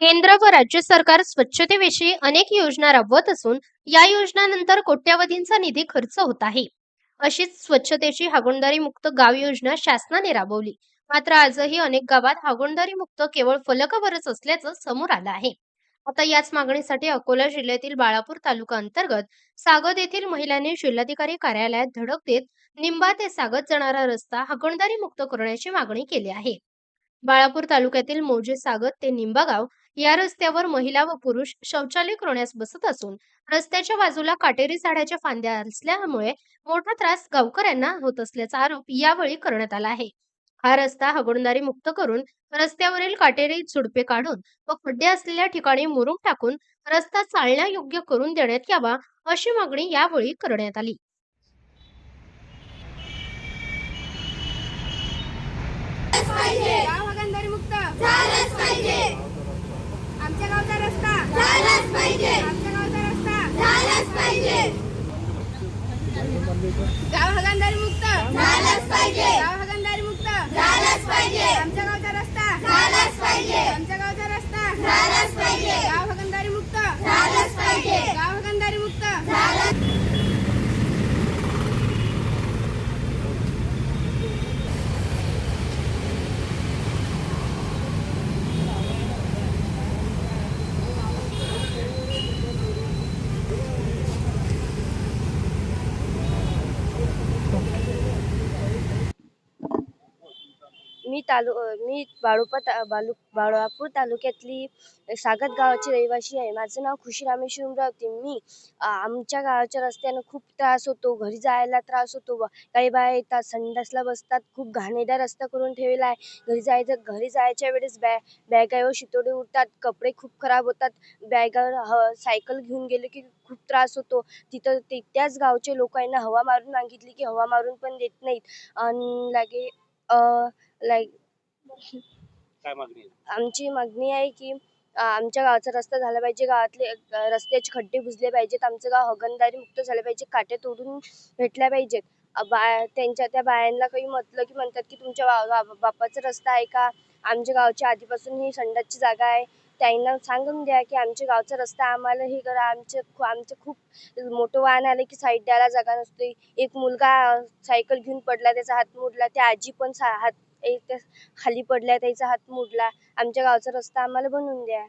केंद्र व राज्य सरकार स्वच्छतेविषयी अनेक योजना राबवत असून या योजनानंतर कोट्यवधींचा निधी खर्च होत आहे. अशीच स्वच्छतेची हागणदारी मुक्त गाव योजना शासनाने राबवली. मात्र आजही अनेक गावात हागणदारी मुक्त केवळ फलकावरच असल्याचं समोर आलं आहे. आता याच मागणीसाठी अकोला जिल्ह्यातील बाळापूर तालुका अंतर्गत सागद येथील महिलांनी जिल्हाधिकारी कार्यालयात धडक देत निंबा ते सागद जाणारा रस्ता हागणदारी मुक्त करण्याची मागणी केली आहे. बाळापूर तालुक्यातील मौजे सागत ते निंबागाव या रस्त्यावर महिला व पुरुष शौचालय करण्यास बसत असून रस्त्याच्या बाजूला काटेरी झाडाच्या फांद्या असल्यामुळे मोठा त्रास गावकऱ्यांना होत असल्याचा आरोप यावेळी करण्यात आला आहे. हा रस्ता हगणदारी मुक्त करून रस्त्यावरील काटेरी झुडपे काढून व खड्डे असलेल्या ठिकाणी मुरुम टाकून रस्ता चालण्यायोग्य करून देण्यात यावा अशी मागणी यावेळी करण्यात आली. गाव हागणदारी मुक्त झालंच पाहिजे आमच्या गावचा रस्ता झालंच पाहिजे आमच्या गावचा रस्ता झालंच पाहिजे गाव हागणदारी मुक्त. झालंच पाहिजे. गाव हागणदारी मुक्त. झालंच पाहिजे आमच्या गावचा रस्ता झालंच पाहिजे आमच्या गावचा रस्ता झालंच पाहिजे गाव हागणदारी मुक्त झालंच पाहिजे गाव हागणदारी मुक्त झालंच मी तालु मी बाळूपा ता बालू बाळापूर तालुक्यातली सागत गावाची रहिवासी आहे. माझं नाव खुशी रामेश्वर रावते मी आमच्या गावाच्या रस्त्यानं खूप त्रास होतो. घरी जायला त्रास होतो. काही बाया येतात संडासला बसतात. खूप घाणेरडा रस्ता करून ठेवलेला आहे. घरी जायचं घरी जायच्या वेळेस बॅ बॅगावर शितोडे उडतात. कपडे खूप खराब होतात. बॅगावर ह सायकल घेऊन गेले की खूप त्रास होतो. तिथं ते त्याच गावचे लोकांना हवा मारून मागितली की हवा मारून पण देत नाहीत. आणि लागे लाईक काय मागणी आहे? आमची मागणी आहे की अ, आमच्या गावाचा रस्ता झाला पाहिजे गावातले अ, रस्त्याचे खड्डे बुजले पाहिजेत आमचं गाव हगणदारी मुक्त झालं पाहिजे काटे तोडून भेटल्या पाहिजेत. अ, बा त्यांच्या त्या बायांना काही म्हटलं की म्हणतात की तुमच्या बापाचा रस्ता आहे का? आमच्या गावच्या आधीपासून ही संडासची जागा आहे. त्यांना सांगून द्या की आमच्या गावचा रस्ता आम्हाला हे करा. आमचे खू- आमचं खूप मोठं वाहन आलं की साईड द्यायला जागा नसते. एक मुलगा सायकल घेऊन पडला त्याचा हात मोडला त्या आजी पण सा हात एक त्या खाली पडल्या त्याचा हात मोडला. आमच्या गावचा रस्ता आम्हाला बनवून द्या.